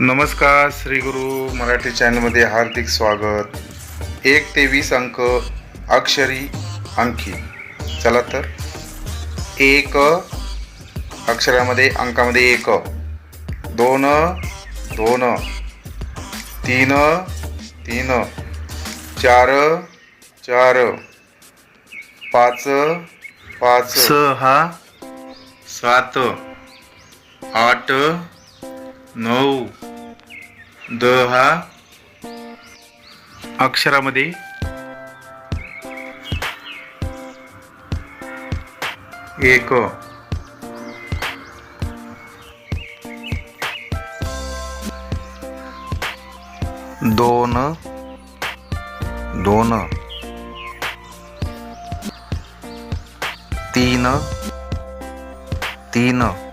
नमस्कार श्री गुरु मराठी चॅनलमध्ये हार्दिक स्वागत. एक ते वीस अंक अक्षरी अंकी. चला तर. एक अक्षरामध्ये अंकामध्ये एक. दोन दोन. तीन तीन. चार चार. पाच पाच. सहा सात आठ नऊ. दहा अक्षरामध्ये. एक. दोन. दोन. तीन. तीन.